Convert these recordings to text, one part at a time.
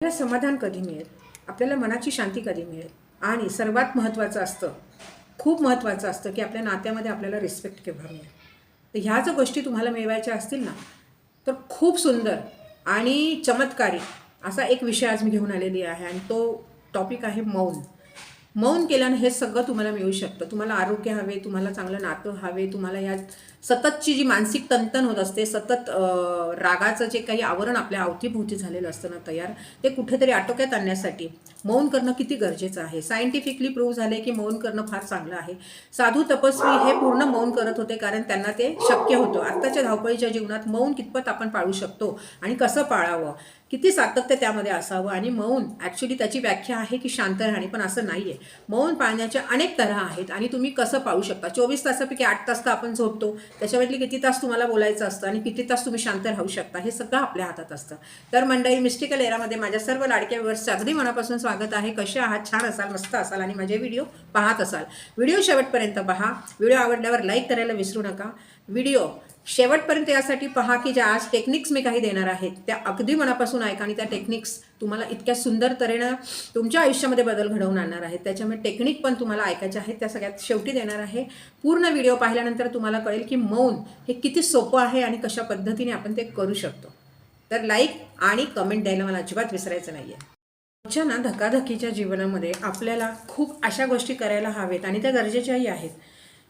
आपल्याला समाधान कधी मिळेल? आपल्याला मनाची शांती कधी मिळेल? आणि सर्वात महत्त्वाचं असतं खूप महत्त्वाचं असतं की आपल्या नात्यामध्ये आपल्याला रिस्पेक्ट केव्हा मिळेल? तर ह्या जर गोष्टी तुम्हाला मिळवायच्या असतील ना तर खूप सुंदर आणि चमत्कारी असा एक विषय आज मी घेऊन आलेली आहे आणि तो टॉपिक आहे मौन. मौन केल्यानं हे सगळं तुम्हाला मिळू शकतं. तुम्हाला आरोग्य हवे तुम्हाला चांगलं नातं हवे तुम्हाला या सततची जी मानसिक तंतन होत असते सतत रागाचं जे काही आवरण आपल्या अवतीभोवती झालेलं असतं ना तयार ते कुठेतरी आटोक्यात आणण्यासाठी मौन करणं किती गरजेचं आहे? सायंटिफिकली प्रूव्ह झाले की मौन करणं फार चांगलं आहे. साधू तपस्वी हे पूर्ण मौन करत होते कारण त्यांना ते शक्य होतं. आत्ताच्या धावपळीच्या जीवनात मौन कितपत आपण पाळू शकतो आणि कसं पाळावं? किती सातत्य त्यामध्ये असावं? आणि मौन ॲक्च्युली त्याची व्याख्या आहे की शांत राहणे पण असं नाही आहे मौन पाळण्याच्या अनेक तऱ्हा आहेत आणि तुम्ही कसं पाळू शकता? चोवीस तासापैकी आठ तास तर आपण झोपतो. त्याच्यामधली किती तास तुम्हाला बोलायचं असतं आणि किती तास तुम्ही शांत राहू शकता हे सगळं आपल्या हातात असतं. तर मंडळी मिस्टिकल एरामध्ये माझ्या सर्व लाडक्या व्यूअर्सचं अगदी मनापासून स्वागत आहे. कसे आहात? छान असाल मस्त असाल आणि माझे व्हिडिओ पाहत असाल. व्हिडिओ शेवटपर्यंत पहा. व्हिडिओ आवडल्यावर लाईक करायला विसरू नका. व्हिडिओ शेवटपर्यंत यासाठी पहा की ज्या आज टेक्निक्स मी काही देणार आहेत त्या अगदी मनापासून ऐका आणि त्या टेक्निक्स तुम्हाला इतक्या सुंदर तऱ्हेनं तुमच्या आयुष्यामध्ये बदल घडवून आणणार आहेत. त्याच्यामुळे टेक्निक पण तुम्हाला ऐकायच्या आहेत त्या सगळ्यात शेवटी देणार आहे. पूर्ण व्हिडिओ पाहिल्यानंतर तुम्हाला कळेल की मौन हे किती सोपं आहे आणि कशा पद्धतीने आपण ते करू शकतो. तर लाईक आणि कमेंट द्यायला मला अजिबात विसरायचं नाही आहे रोजच्या ना धकाधकीच्या जीवनामध्ये आपल्याला खूप अशा गोष्टी करायला हवेत आणि त्या गरजेच्याही आहेत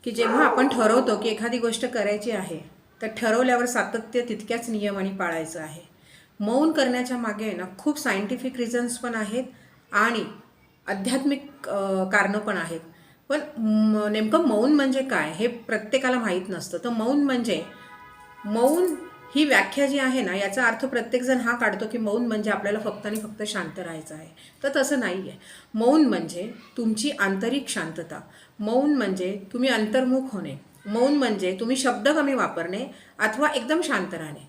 की जेव्हा आपण ठरवतो की एखादी गोष्ट करायची आहे तर ठरवल्यावर सातत्य तितक्याच नियमाने पाळायचं आहे. मौन करण्याच्या मागे ना खूप सायंटिफिक रिझन्स पण आहेत आणि आध्यात्मिक कारणं पण आहेत. पण नेमकं मौन म्हणजे काय हे प्रत्येकाला माहीत नसतं. तर मौन म्हणजे मौन ही व्याख्या जी आहे ना याचा अर्थ प्रत्येकजण हा काढतो की मौन म्हणजे आपल्याला फक्त आणि फक्त शांत राहायचं आहे. तर तसं नाही आहे मौन म्हणजे तुमची आंतरिक शांतता. मौन म्हणजे तुम्ही अंतर्मुख होणे. मौन म्हणजे तुम्ही शब्द कमी वापरणे अथवा एकदम शांत राहणे.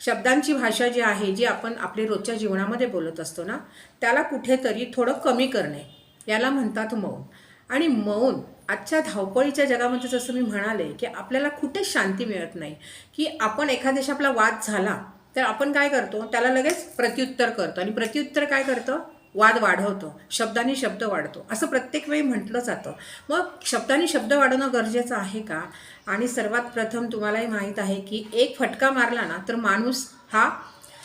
शब्दांची भाषा जी आहे जी आपण आपली रोजच्या जीवनामध्ये बोलत असतो ना त्याला कुठेतरी थोडं कमी करणे. याला म्हणतात मौन. आणि मौन आजच्या धावपळीच्या जगामध्ये जसं मी म्हणाले की आपल्याला कुठेच शांती मिळत नाही. की आपण एखाद्याशी आपला वाद झाला तर आपण काय करतो? त्याला लगेच प्रत्युत्तर करतो. आणि प्रत्युत्तर काय करतं? वाद वाढवतो शब्दाने शब्द वाढतो असं प्रत्येक वेळी म्हटलं जातं. मग शब्दांनी शब्द वाढवणं गरजेचं आहे का? आणि सर्वात प्रथम तुम्हालाही माहीत आहे की एक फटका मारला ना तर माणूस हा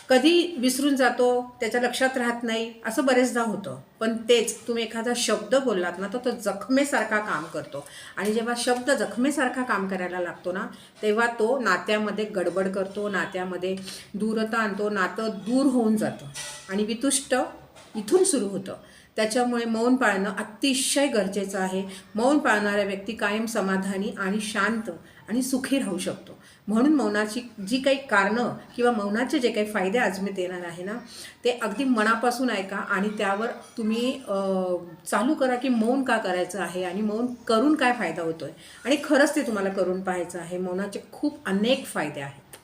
कधी विसरून जातो त्याच्या लक्षात राहत नाही असं बरेचदा होतं. पण तेच तुम्ही एखादा शब्द बोललात ना तर तो जखमेसारखा काम करतो. आणि जेव्हा शब्द जखमेसारखा काम करायला लागतो ना तेव्हा तो नात्यामध्ये गडबड करतो नात्यामध्ये दूरता आणतो नातं दूर होऊन जातं. आणि वितुष्ट इथून सुरू होतं. त्याच्यामुळे मौन पाळणं अतिशय गरजेचं आहे. मौन पाळणाऱ्या व्यक्ती कायम समाधानी आणि शांत आणि सुखी राहू शकतो. म्हणून मौनाची जी काही कारणं किंवा मौनाचे जे काही फायदे आज मी देणार आहे ना ते अगदी मनापासून ऐका आणि त्यावर तुम्ही चालू करा की मौन का करायचं आहे आणि मौन करून काय फायदा होतो आहे आणि खरंच ते तुम्हाला करून पाहायचं आहे. मौनाचे खूप अनेक फायदे आहेत.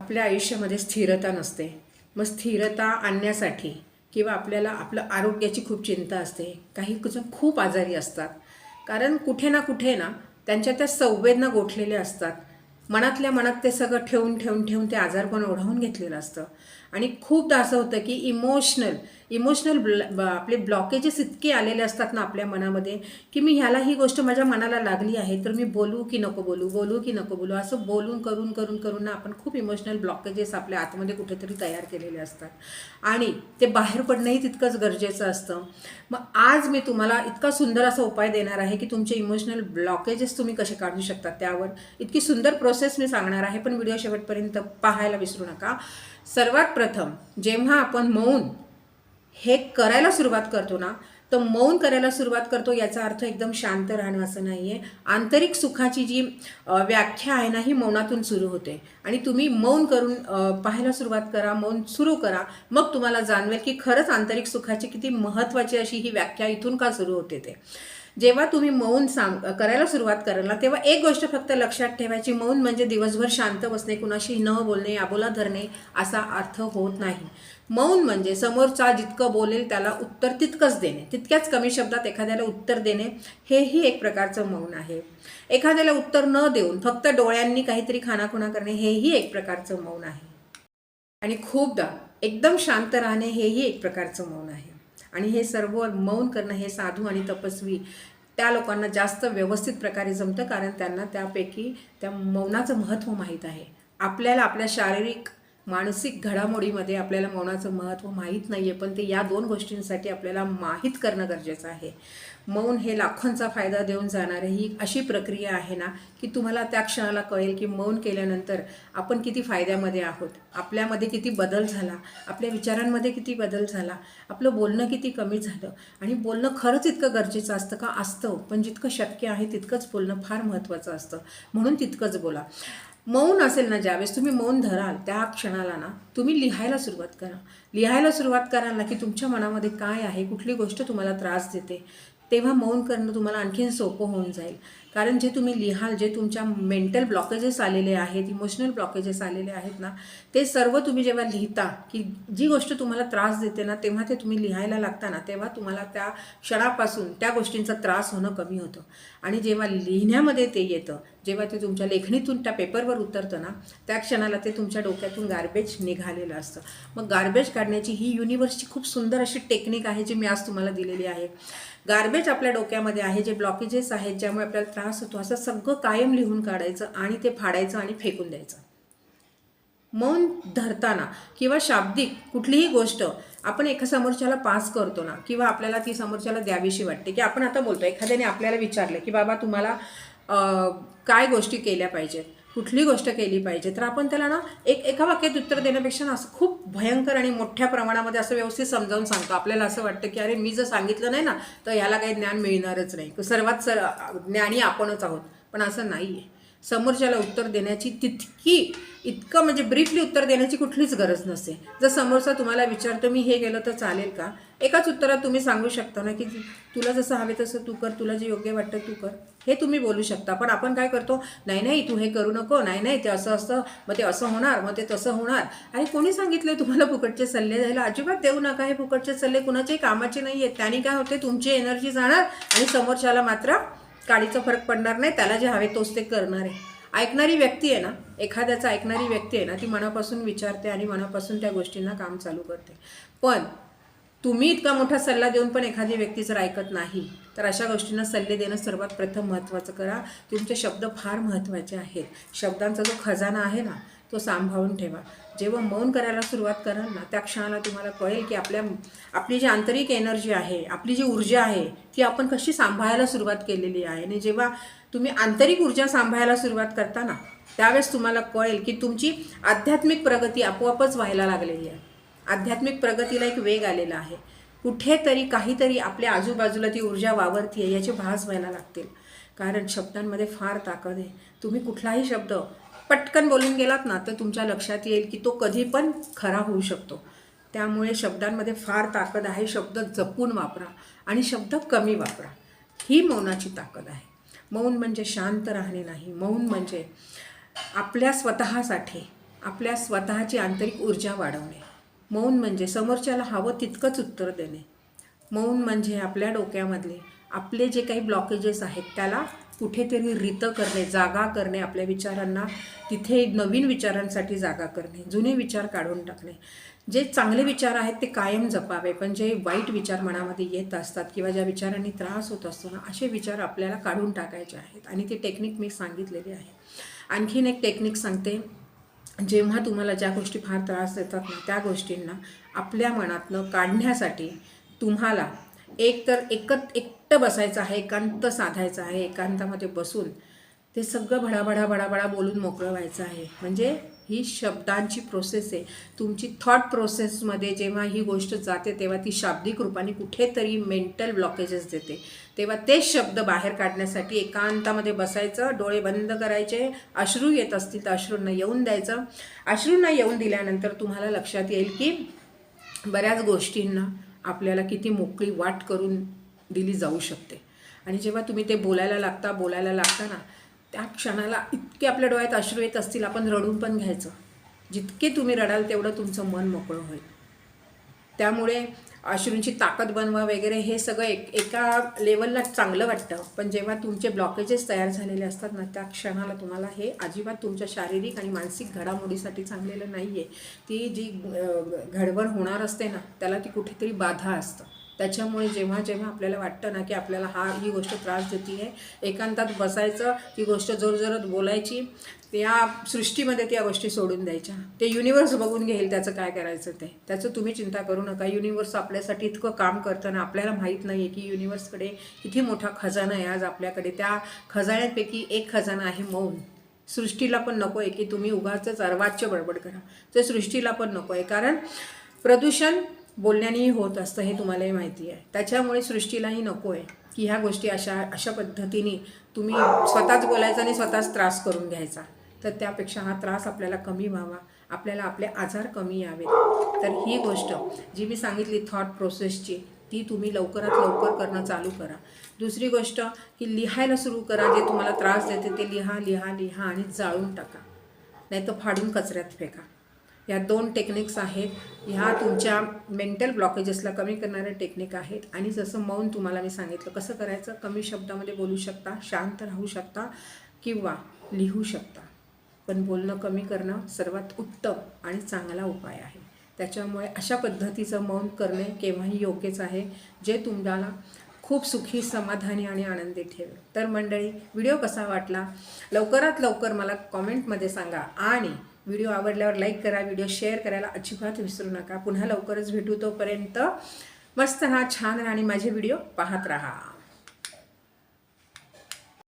आपल्या आयुष्यामध्ये स्थिरता नसते. मग स्थिरता आणण्यासाठी किंवा आपल्याला आपलं आरोग्याची खूप चिंता असते. काही जण खूप आजारी असतात. कारण कुठे ना कुठे ना त्यांच्या त्या संवेदना गोठलेल्या असतात. मनातल्या मनात ते सगळं ठेवून ठेवून ठेवून ते आजारपण ओढावून घेतलेलं असतं. आणि खूपदा असं होतं की इमोशनल इमोशनल ब्ल आपले ब्लॉकेजेस इतके आलेले असतात ना आपल्या मनामध्ये की मी ह्याला ही गोष्ट माझ्या मनाला लागली आहे तर मी बोलू की नको बोलू बोलू की नको बोलू असं बोलून करून करून करून ना आपण खूप इमोशनल ब्लॉकेजेस आपल्या आतमध्ये कुठेतरी तयार केलेले असतात. आणि ते बाहेर पडणंही तितकंच गरजेचं असतं. मग आज मी तुम्हाला इतका सुंदर असा उपाय देणार आहे की तुमचे इमोशनल ब्लॉकेजेस तुम्ही कसे काढू शकता त्यावर. इतकी सुंदर प्रोसेस मी सांगणार आहे पण व्हिडिओ शेवटपर्यंत पाहायला विसरू नका. सर्वात प्रथम जेव्हा आपण मौन हे करायला सुरुवात करतो ना तर मौन करायला सुरुवात करतो याचा अर्थ एकदम शांत राहणं असं नाही आहे आंतरिक सुखाची जी व्याख्या आहे ना ही मौनातून सुरू होते. आणि तुम्ही मौन करून पाहायला सुरुवात करा मौन सुरू करा मग तुम्हाला जाणवेल की खरंच आंतरिक सुखाची किती महत्त्वाची अशी ही व्याख्या इथून का सुरू होते ते. जेव्हा तुम्ही मौन सांग करायला सुरुवात करायला ना तेव्हा एक गोष्ट फक्त लक्षात ठेवायची मौन म्हणजे दिवसभर शांत बसणे कुणाशी न बोलणे आबोला धरणे असा अर्थ होत नाही. मौन म्हणजे समोरचा जितकं बोलेल त्याला उत्तर तितकंच देणे. तितक्याच कमी शब्दात एखाद्याला उत्तर देणे हेही एक प्रकारचं मौन आहे. एखाद्याला उत्तर न देऊन फक्त डोळ्यांनी काहीतरी खानाखुणा करणे हेही एक प्रकारचं मौन आहे. आणि खूपदा एकदम शांत राहणे हेही एक प्रकारचं मौन आहे. आणि हे सर्व मौन करणं हे साधू आणि तपस्वी त्या लोकांना जास्त व्यवस्थित प्रकारे जमतं कारण त्यांना त्यापैकी त्या मौनाचं महत्त्व माहीत आहे. आपल्याला आपल्या शारीरिक मानसिक घडामोडीमध्ये आपल्याला मौनाचं महत्त्व माहीत नाही आहे पण ते या दोन गोष्टींसाठी आपल्याला माहीत करणं गरजेचं आहे. मौन हे लाखोंचा फायदा देऊन जाणारी ही अशी प्रक्रिया आहे ना की तुम्हाला त्या क्षणाला कळेल की मौन केल्यानंतर आपण किती फायद्यामध्ये आहोत. आपल्यामध्ये किती बदल झाला आपल्या विचारांमध्ये किती बदल झाला आपलं बोलणं किती कमी झालं. आणि बोलणं खरंच इतकं गरजेचं असतं का? असतं. पण जितकं शक्य आहे तितकंच बोलणं फार महत्त्वाचं असतं. म्हणून तितकंच बोला. मौन असेल ना ज्यावेळेस तुम्ही मौन धराल त्या क्षणाला ना तुम्ही लिहायला सुरुवात करा. लिहायला सुरुवात कराल ना की तुमच्या मनामध्ये काय आहे कुठली गोष्ट तुम्हाला त्रास देते तेव्हा मौन करणं तुम्हाला आणखीन सोपं होऊन जाईल. कारण जे तुम्ही लिहाल जे तुमच्या मेंटल ब्लॉकेजेस आलेले आहेत इमोशनल ब्लॉकेजेस आलेले आहेत ना ते सर्व तुम्ही जेव्हा लिहिता की जी गोष्ट तुम्हाला त्रास देते ना तेव्हा ते तुम्ही लिहायला लागता ना तेव्हा तुम्हाला त्या क्षणापासून त्या गोष्टींचा त्रास होणं कमी होतं. आणि जेव्हा लिहिण्यामध्ये ते येतं जेव्हा ते तुमच्या लेखणीतून त्या पेपरवर उतरतं ना त्या क्षणाला ते तुमच्या डोक्यातून गार्बेज निघालेलं असतं. मग गार्बेज काढण्याची ही युनिवर्सची खूप सुंदर अशी टेक्निक आहे जी मी आज तुम्हाला दिलेली आहे. गार्बेज आपल्या डोक्यामध्ये आहे जे ब्लॉकेजेस आहेत ज्यामुळे आपल्याला त्रास होतो असं सगळं कायम लिहून काढायचं आणि ते फाडायचं आणि फेकून द्यायचं. मौन धरताना किंवा शाब्दिक कुठलीही गोष्ट आपण एका समोरच्याला पास करतो ना किंवा आपल्याला ती समोरच्याला द्यावीशी वाटते की आपण आता बोलतो एखाद्याने आपल्याला विचारलं की बाबा तुम्हाला काय गोष्टी केल्या पाहिजेत? कुठली गोष्ट केली पाहिजे तर आपण त्याला ना एक एका वाक्यात उत्तर देण्यापेक्षा ना असं खूप भयंकर आणि मोठ्या प्रमाणामध्ये असं व्यवस्थित समजावून सांगतो. आपल्याला असं वाटतं की अरे मी जर सांगितलं नाही ना तर याला काही ज्ञान मिळणारच नाही. सर्वात सर ज्ञानी आपणच आहोत. पण असं नाही आहे समोरच्याला उत्तर देण्याची तितकी इतकं म्हणजे ब्रीफली उत्तर देण्याची कुठलीच गरज नसते. जर समोरचा तुम्हाला विचारतो मी हे केलं तर चालेल का? एकाच उत्तरात तुम्ही सांगू शकता ना की तुला जसं हवे तसं तू कर तुला जे योग्य वाटतं तू कर. हे तुम्ही बोलू शकता. पण आपण काय करतो? नाही नाही तू हे करू नको. नाही नाही ते असं असतं मग ते असं होणार मग ते तसं होणार. आणि कोणी सांगितलं तुम्हाला फुकटचे सल्ले द्यायला? अजिबात देऊ नका. हे फुकटचे सल्ले कुणाच्याही कामाचे नाही आहेत त्याने काय होते? तुमची एनर्जी जाणार आणि समोरच्याला मात्र काडीचा फरक पडणार नाही त्याला जे हवे तोच ते करणार आहे. ऐकणारी व्यक्ती आहे ना एखाद्याचा ऐकणारी व्यक्ती आहे ना ती मनापासून विचारते आणि मनापासून त्या गोष्टींना काम चालू करते. पण तुम्ही इतका मोठा सल्ला देऊन पण एखादी व्यक्ती जर ऐकत नाही तर अशा गोष्टींना सल्ले देणं सर्वात प्रथम महत्त्वाचं करा. तुमचे शब्द फार महत्त्वाचे आहेत. शब्दांचा जो खजाना आहे ना तो सांभाळून ठेवा. जेव्हा मौन करायला सुरुवात कराल ना त्या क्षणाला तुम्हाला कळेल की आपल्या आपली जी आंतरिक एनर्जी आहे आपली जी ऊर्जा आहे ती आपण कशी सांभाळायला सुरुवात केलेली आहे. आणि जेव्हा तुम्ही आंतरिक ऊर्जा सांभाळायला सुरुवात करता ना त्यावेळेस तुम्हाला कळेल की तुमची आध्यात्मिक प्रगती आपोआपच व्हायला लागलेली आहे. आध्यात्मिक प्रगतीला एक वेग आलेला आहे. कुठेतरी काहीतरी आपल्या आजूबाजूला ती ऊर्जा वावरती आहे याचे भास व्हायला लागतील. कारण शब्दांमध्ये फार ताकद आहे. तुम्ही कुठलाही शब्द पटकन बोलून गेलात ना तर तुमच्या लक्षात येईल की तो कधी पण खरा होऊ शकतो. त्यामुळे शब्दांमध्ये फार ताकद आहे. शब्द जपून वापरा आणि शब्द कमी वापरा. ही मौनाची ताकद आहे. मौन म्हणजे शांत राहणे नाही. मौन म्हणजे आपल्या स्वतःसाठी आपल्या स्वतःची आंतरिक ऊर्जा वाढवणे. मौन म्हणजे समोरच्याला हवं तितकंच उत्तर देणे. मौन म्हणजे आपल्या डोक्यामधले आपले जे काही ब्लॉकेजेस आहेत त्याला कुठेतरी रितं करणे जागा करणे आपल्या विचारांना तिथे नवीन विचारांसाठी जागा करणे जुने विचार काढून टाकणे. जे चांगले विचार आहेत ते कायम जपावे पण जे वाईट विचार मनामध्ये येत असतात किंवा ज्या विचारांनी त्रास होत असतो ना असे विचार आपल्याला काढून टाकायचे आहेत. आणि ती टेक्निक मी सांगितलेली आहे. आणखीन एक टेक्निक सांगते. जेव्हा तुम्हाला ज्या गोष्टी फार त्रास देतात ना त्या गोष्टींना आपल्या मनातनं काढण्यासाठी तुम्हाला एक तर एक घट्ट बसायचं आहे एकांत साधायचं आहे एकांतामध्ये बसून ते सगळं भडाभडा भडाभडा बोलून मोकळं व्हायचं आहे. म्हणजे ही शब्दांची प्रोसेस आहे. तुमची थॉट प्रोसेसमध्ये जेव्हा ही गोष्ट जाते तेव्हा ती शाब्दिक रूपाने कुठेतरी मेंटल ब्लॉकेजेस देते. तेव्हा तेच शब्द बाहेर काढण्यासाठी एकांतामध्ये बसायचं डोळे बंद करायचे अश्रू येत असतील तर अश्रूंना येऊन द्यायचं. अश्रूंना येऊन दिल्यानंतर तुम्हाला लक्षात येईल की बऱ्याच गोष्टींना आपल्याला किती मोकळी वाट करून दिली जाऊ शकते. आणि जेव्हा तुम्ही ते बोलायला लागता बोलायला लागता ना त्या क्षणाला इतके आपल्या डोळ्यात अश्रू येत असतील आपण रडून पण घ्यायचं. जितके तुम्ही रडाल तेवढं तुमचं मन मोकळं होईल. त्यामुळे अश्रूंची ताकद बनवा वगैरे हे सगळं एक एका लेवलला चांगलं वाटतं. पण जेव्हा तुमचे ब्लॉकेजेस तयार झालेले असतात ना त्या क्षणाला तुम्हाला हे अजिबात तुमच्या शारीरिक आणि मानसिक घडामोडीसाठी चांगलेलं नाही आहे ती जी अं, घडबड होणार असते ना त्याला ती कुठेतरी बाधा असतं. त्याच्यामुळे जेव्हा जेव्हा आपल्याला वाटतं ना की आपल्याला हा ही गोष्ट त्रास देते आहे एकांतात बसायचं ती गोष्ट जोरजोरात बोलायची त्या सृष्टीमध्ये त्या गोष्टी सोडून द्यायच्या. ते युनिवर्स बघून घेईल त्याचं काय करायचं ते. त्याचं तुम्ही चिंता करू नका. युनिवर्स आपल्यासाठी इतकं काम करतं ना आपल्याला माहीत नाही आहे की युनिवर्सकडे किती मोठा खजाना आहे आज आपल्याकडे. त्या खजान्यांपैकी एक खजाना आहे मौन. सृष्टीला पण नको आहे की तुम्ही उगाचंच अर्वाच्य बडबड करा. ते सृष्टीला पण नको आहे कारण प्रदूषण बोलण्यानेही होत असतं हे तुम्हालाही माहिती आहे. त्याच्यामुळे सृष्टीलाही नको आहे की ह्या गोष्टी अशा अशा पद्धतीने तुम्ही स्वतःच बोलायचा आणि स्वतःच त्रास करून घ्यायचा. तर त्यापेक्षा हा त्रास आपल्याला कमी व्हावा. आपल्याला आपले आजार कमी यावेत. तर ही गोष्ट जी मी सांगितली थॉट प्रोसेसची ती तुम्ही लवकरात लवकर करणं चालू करा. दुसरी गोष्ट की लिहायला सुरू करा. जे तुम्हाला त्रास देते ते लिहा लिहा लिहा आणि जाळून टाका. नाही तर फाडून कचऱ्यात फेका. या दोन टेक्निक्स आहेत. ह्या तुमच्या मेंटल ब्लॉकेजेसला कमी करणाऱ्या टेक्निक आहेत. आणि जसं मौन तुम्हाला मी सांगितलं कसं करायचं? कमी शब्दामध्ये बोलू शकता शांत राहू शकता किंवा लिहू शकता. पण बोलणं कमी करणं सर्वात उत्तम आणि चांगला उपाय आहे. त्याच्यामुळे अशा पद्धतीचं मौन करणे केव्हाही योग्यच आहे जे तुम्हाला खूप सुखी समाधानी आणि आनंदी ठेवेल. तर मंडळी व्हिडिओ कसा वाटला? लवकरात लवकर मला कॉमेंटमध्ये सांगा. आणि व्हिडिओ आवडल्यावर लाईक करा व्हिडिओ शेअर करायला अजिबात विसरू नका. पुन्हा लवकरच भेटू तोपर्यंत मस्त राहा छान राहा आणि माझे व्हिडिओ पाहत राहा.